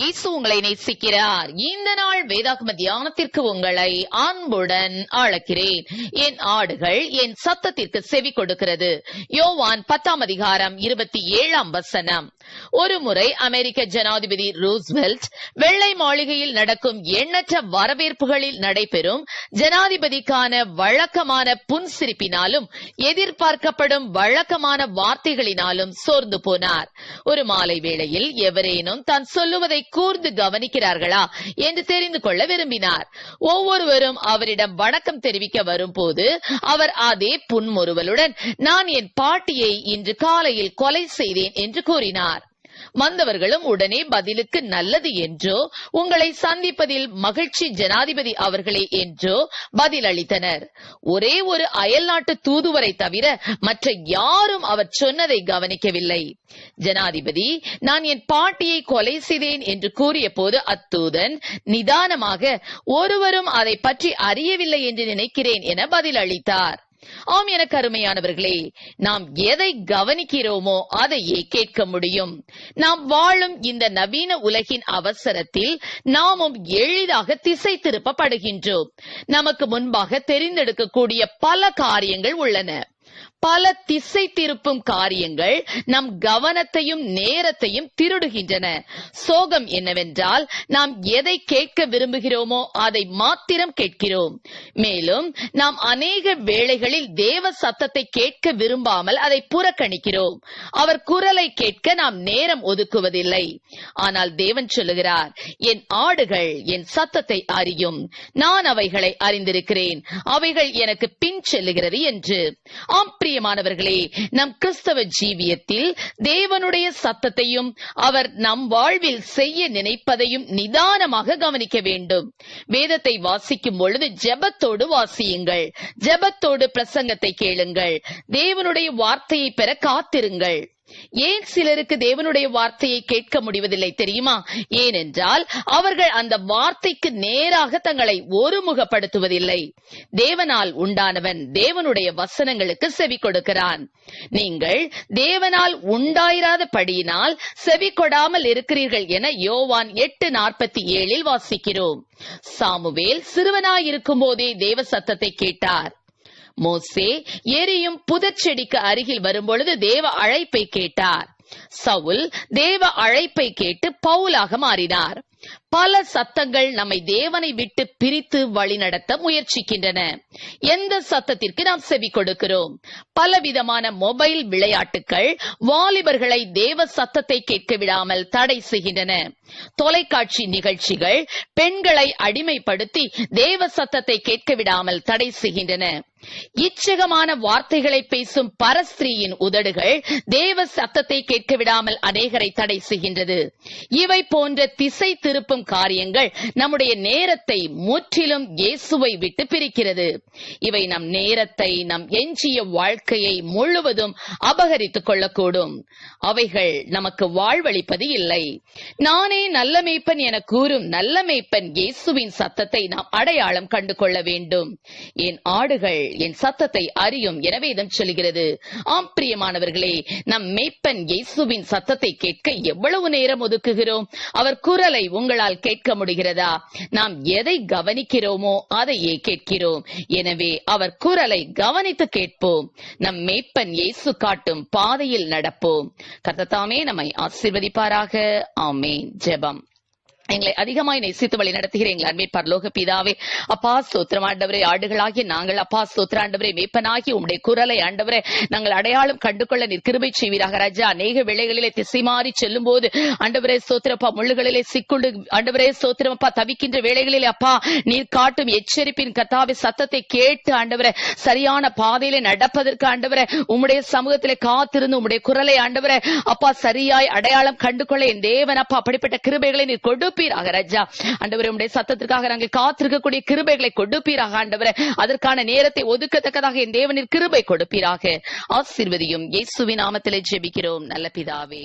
இயேசு உங்களை நேசிக்கிறார். இந்த நாள் வேதாகம தியானத்திற்கு உங்களை அன்புடன் அழைக்கிறேன். என் ஆடுகள் என் சத்தத்திற்கு செவி கொடுக்கிறது. யோவான் பத்தாம் அதிகாரம் இருபத்தி ஏழாம் வசனம். ஒருமுறை அமெரிக்க ஜனாதிபதி ரூஸ்வெல்ட் வெள்ளை மாளிகையில் நடக்கும் எண்ணற்ற வரவேற்புகளில் நடைபெறும் ஜனாதிபதிக்கான வழக்கமான புன்சிரிப்பினாலும் எதிர்பார்க்கப்படும் வழக்கமான வார்த்தைகளினாலும் சோர்ந்து போனார். ஒரு மாலை வேளையில் எவரேனும் தான் சொல்லுவதை கூர்ந்து கவனிக்கிறார்களா என்று தெரிந்து கொள்ள விரும்பினார். ஒவ்வொருவரும் அவரிடம் வணக்கம் தெரிவிக்க வரும்போது அவர் அதே புன்முறுவலுடன் நான் என் பாட்டியை இன்று காலையில் கொலை செய்தேன் என்று கூறினார். வந்தவர்களும் உடனே பதிலுக்கு நல்லது என்றோ உங்களை சந்திப்பதில் மகிழ்ச்சி ஜனாதிபதி அவர்களே என்றோ பதில் அளித்தனர் ஒரே ஒரு அயல்நாட்டு தூதுவரை தவிர மற்ற யாரும் அவர் சொன்னதை கவனிக்கவில்லை. ஜனாதிபதி நான் என் பாட்டியை கொலை செய்தேன் என்று கூறிய போது அத்தூதன் நிதானமாக ஒருவரும் அதை பற்றி அறியவில்லை என்று நினைக்கிறேன் என பதில் அளித்தார் ஆம் எனக்கு அருமையானவர்களே நாம் எதை கவனிக்கிறோமோ அதையே கேட்க முடியும். நாம் வாழும் இந்த நவீன உலகின் அவசரத்தில் நாமும் எளிதாக திசை திருப்பப்படுகின்றோம் நமக்கு முன்பாக தெரிந்தெடுக்கக்கூடிய பல காரியங்கள் உள்ளன. பல திசை திருப்பும் காரியங்கள் நம் கவனத்தையும் நேரத்தையும் திருடுகின்றன. சோகம் என்னவென்றால் நாம் எதை கேட்க விரும்புகிறோமோ அதை மாத்திரம் கேட்கிறோம். மேலும் நாம் அநேக வேளைகளில் தேவ சத்தத்தை கேட்க விரும்பாமல் அதை புறக்கணிக்கிறோம். அவர் குரலை கேட்க நாம் நேரம் ஒதுக்குவதில்லை. ஆனால் தேவன் சொல்லுகிறார் என் ஆடுகள் என் சத்தத்தை அறியும். நான் அவைகளை அறிந்திருக்கிறேன். அவைகள் எனக்கு பின் செல்லுகிறது என்று. ஆம் பிரியமானவர்களே நம் கிறிஸ்தவ ஜீவியத்தில் தேவனுடைய சத்தத்தையும் அவர் நம் வாழ்வில் செய்ய நினைப்பதையும் நிதானமாக கவனிக்க வேண்டும். வேதத்தை வாசிக்கும் பொழுது ஜெபத்தோடு வாசியுங்கள். ஜெபத்தோடு பிரசங்கத்தை கேளுங்கள். தேவனுடைய வார்த்தையை பெற காத்திருங்கள். ஏன் சிலருக்கு தேவனுடைய வார்த்தையை கேட்க முடிவதில்லை தெரியுமா? ஏனென்றால் அவர்கள் அந்த வார்த்தைக்கு நேராக தங்களை ஒருமுகப்படுத்துவதில்லை. தேவனால் உண்டானவன் தேவனுடைய வசனங்களுக்கு செவி கொடுக்கிறான். நீங்கள் தேவனால் உண்டாயிராத படியினால் செவி கொடாமல் இருக்கிறீர்கள் என யோவான் எட்டு நாற்பத்தி ஏழில் வாசிக்கிறோம். சாமுவேல் சிறுவனாயிருக்கும் போதே தேவ சத்தத்தை கேட்டார். மோசே எரியும் புதச்செடிக்கு அருகில் வரும்பொழுது தேவ அழைப்பை கேட்டார். சவுல் தேவ அழைப்பை கேட்டு பவுலாக மாறினார். பல சத்தங்கள் நம்மை தேவனை விட்டு பிரித்து வழிநடத்த முயற்சிக்கின்றன. எந்த சத்தத்திற்கு நாம் செவி கொடுக்கிறோம்? பலவிதமான மொபைல் விளையாட்டுகள் வாலிபர்களை தேவ சத்தத்தை கேட்க விடாமல் தடை செய்கின்றன. தொலைக்காட்சி நிகழ்ச்சிகள் பெண்களை அடிமைப்படுத்தி தேவ சத்தத்தை கேட்க விடாமல் தடை செய்கின்றன. இச்சகமான வார்த்தைகளை பேசும் பரஸ்திரீயின் உதடுகள் தேவ சத்தத்தை கேட்க விடாமல் அநேகரை தடை செய்கின்றது. இவை போன்ற திசை திருப்பும் காரியங்கள் நம்முடைய நேரத்தை முற்றிலும் இயேசுவை விட்டு பிரிக்கிறது. இவை நம் நேரத்தை நம் எஞ்சிய வாழ்க்கையை முழுவதும் அபகரித்துக் கொள்ளக்கூடும். அவைகள் நமக்கு வாழ்வளிப்பது இல்லை. நானே நல்ல மேய்ப்பன் என கூறும் நல்ல மேய்ப்பன் இயேசுவின் சத்தத்தை நாம் அடையாளம் கண்டு கொள்ள வேண்டும். என் ஆடுகள் என் சத்தத்தை அறியும். எனவே இதம் சொல்கிறது ஆம் பிரியமானவர்களே நம் மேய்ப்பன் இயேசுவின் சத்தத்தை கேட்க எவ்வளவு நேரம் ஒதுக்குகிறோம்? அவர் குரலை உங்களால் கேட்க முடிகிறதா? நாம் எதை கவனிக்கிறோமோ அதையே கேட்கிறோம். எனவே அவர் குரலை கவனித்து கேட்போம். நம் மேய்ப்பன் இயேசு காட்டும் பாதையில் நடப்போம். கர்த்தத்தாமே நம்மை ஆசிர்வதிப்பாராக. ஆமேன். ஜெபம். எங்களை அதிகமாய் நேசித்து வழி நடத்துகிற எங்கள் அன்பின் பரலோக பிதாவே. அப்பா சோத்திரம் ஆண்டவரே ஆடுகளாகி நாங்கள் அப்பா சோத்திர ஆண்டவரே மேப்பனாகி உம்முடைய குரலை ஆண்டவரே நாங்கள் அடையாளம் கண்டுகொள்ள நிற்கிருபை செய்வீராக ராஜா. அநேக வேளைகளிலே திசை மாறி செல்லும் போது ஆண்டவரே சோத்திரப்பா முள்ளுகளிலே சிக்குண்டு ஆண்டவரே சோத்திரமப்பா தவிக்கின்ற வேளைகளிலே அப்பா நீர் காட்டும் எச்சரிப்பின் கத்தாவை சத்தத்தை கேட்டு ஆண்டவரே சரியான பாதையிலே நடப்பதற்கு ஆண்டவரே உம்முடைய சமூகத்திலே காத்திருந்து உம்முடைய குரலை ஆண்டவரே அப்பா சரியாய் அடையாளம் கண்டுகொள்ள என் தேவன் அப்பா அப்படிப்பட்ட கிருபைகளை நீர் கொடுப்பீராக ரஜா. ஆண்டவரே உடைய சத்தத்திற்காக நாங்கள் காத்திருக்கக்கூடிய கிருபைகளை கொடுப்பீராக ஆண்டவரே. அதற்கான நேரத்தை ஒதுக்கத்தக்கதாக என் தேவனின் கிருபை கொடுப்பீராக. ஆசீர்வதியும் இயேசுவின் நாமத்திலே ஜெபிக்கிறோம். நல்ல பிதாவே